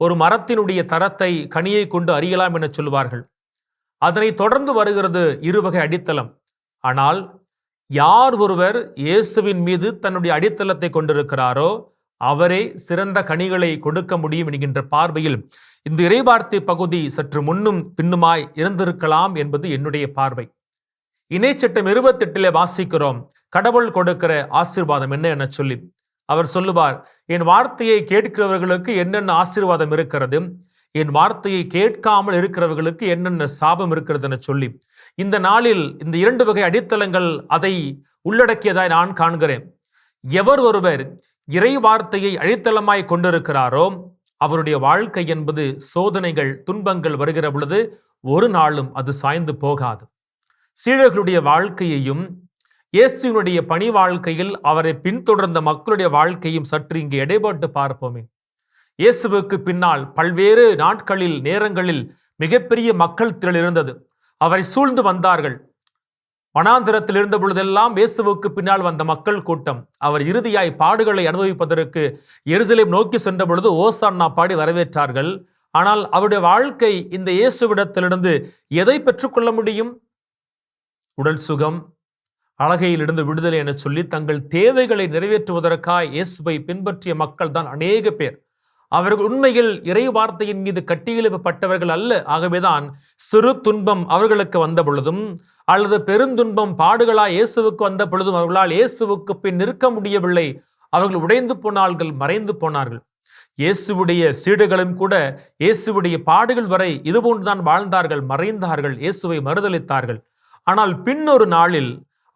ஒரு மரத்தினுடைய தரத்தை கனியை கொண்டு அறியலாம் என சொல்வார்கள் அதனை தொடர்ந்து வருகிறது இருவகை அடித்தளம். ஆனால் யார் ஒருவர் இயேசுவின் மீது தன்னுடைய அடித்தளத்தை கொண்டிருக்கிறாரோ அவரே சிறந்த கனிகளை கொடுக்க முடியும் என்கின்ற பார்வையில் இந்த இறைவார்த்தை பகுதி சற்று முன்னும் பின்னுமாய் இருந்திருக்கலாம் என்பது என்னுடைய பார்வை. இணைச்சட்டம் இருபத்தெட்டிலே வாசிக்கிறோம் கடவுள் கொடுக்கிற ஆசீர்வாதம் என்ன என சொல்லி. அவர் சொல்லுவார் என் வார்த்தையை கேட்கிறவர்களுக்கு என்னென்ன ஆசீர்வாதம் இருக்கிறது? என் வார்த்தையை கேட்காமல் இருக்கிறவர்களுக்கு என்னென்ன சாபம் இருக்கிறது? சொல்லி இந்த நாளில் இந்த இரண்டு வகை அடித்தளங்கள் அதை உள்ளடக்கியதாய் நான் காண்கிறேன். எவர் ஒருவர் இறை வார்த்தையை அடித்தளமாய் கொண்டிருக்கிறாரோ அவருடைய வாழ்க்கை என்பது சோதனைகள் துன்பங்கள் வருகிற பொழுது ஒரு நாளும் அது சாய்ந்து போகாது. சீழர்களுடைய வாழ்க்கையையும் இயேசுவினுடைய பணி வாழ்க்கையில் அவரை பின்தொடர்ந்த மக்களுடைய வாழ்க்கையும் சற்று இங்கே எடைபட்டு பார்ப்போமே. இயேசுவுக்கு பின்னால் பல்வேறு நாட்களில் நேரங்களில் மிகப்பெரிய மக்கள் திரள் இருந்தது. அவரை சூழ்ந்து வந்தார்கள். வனாந்திரத்தில் இருந்த பொழுதெல்லாம் இயேசுவுக்கு பின்னால் வந்த மக்கள் கூட்டம். அவர் இறுதியாய் பாடுகளை அனுபவிப்பதற்கு எருசலேம் நோக்கி சென்ற பொழுது ஓசான்னா பாடி வரவேற்றார்கள். ஆனால் அவருடைய வாழ்க்கை இந்த இயேசுவிடத்திலிருந்து எதை பெற்றுக்கொள்ள முடியும்? உடல் சுகம் அழகையிலிருந்து விடுதலை என சொல்லி தங்கள் தேவைகளை நிறைவேற்றுவதற்காக இயேசுவை பின்பற்றிய மக்கள் தான் அநேக பேர். அவர்கள் உண்மையில் இறை வார்த்தையின் மீது கட்டியெழுப்பப்பட்டவர்கள் அல்ல. ஆகவேதான் சிறு துன்பம் அவர்களுக்கு வந்த பொழுதும் அல்லது பெருந்துன்பம் பாடுகளாய் இயேசுவுக்கு வந்த பொழுதும் அவர்களால் இயேசுவுக்கு பின் நிற்க முடியவில்லை. அவர்கள் உடைந்து போனார்கள் மறைந்து போனார்கள். இயேசுவுடைய சீடுகளும் கூட இயேசுவுடைய பாடுகள் வரை இதுபோன்றுதான் வாழ்ந்தார்கள் மறைந்தார்கள் இயேசுவை மறுதளித்தார்கள் ஆனால் பின்னொரு நாளில்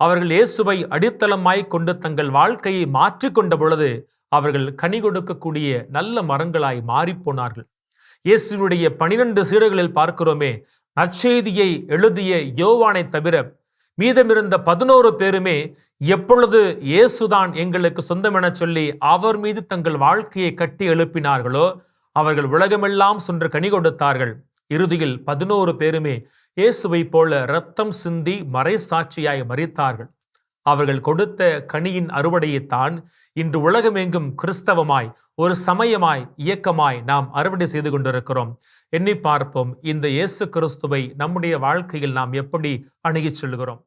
அவர்கள் இயேசுவை அடித்தளமாய் கொண்டு தங்கள் வாழ்க்கையை மாற்றிக்கொண்ட பொழுது அவர்கள் கனி கொடுக்கக்கூடிய நல்ல மரங்களாய் மாறிப்போனார்கள். இயேசுவுடைய பனிரெண்டு சீடர்களில் பார்க்கிறோமே நற்செய்தியை எழுதிய யோவானை தவிர மீதமிருந்த பதினோரு பேருமே எப்பொழுது இயேசுதான் எங்களுக்கு சொந்தம் என சொல்லி அவர் மீது தங்கள் வாழ்க்கையை கட்டி எழுப்பினார்களோ அவர்கள் உலகமெல்லாம் சென்று கனி கொடுத்தார்கள். இறுதியில் பதினோரு பேருமே இயேசுவை போல இரத்தம் சிந்தி மறை சாட்சியாய் மறித்தார்கள் அவர்கள் கொடுத்த கனியின் அறுவடையைத்தான் இன்று உலகமெங்கும் கிறிஸ்தவமாய் ஒரு சமயமாய் இயக்கமாய் நாம் அறுவடை செய்து கொண்டிருக்கிறோம். எண்ணி பார்ப்போம் இந்த இயேசு கிறிஸ்துவை நம்முடைய வாழ்க்கையில் நாம் எப்படி அணுகிச் செல்கிறோம்.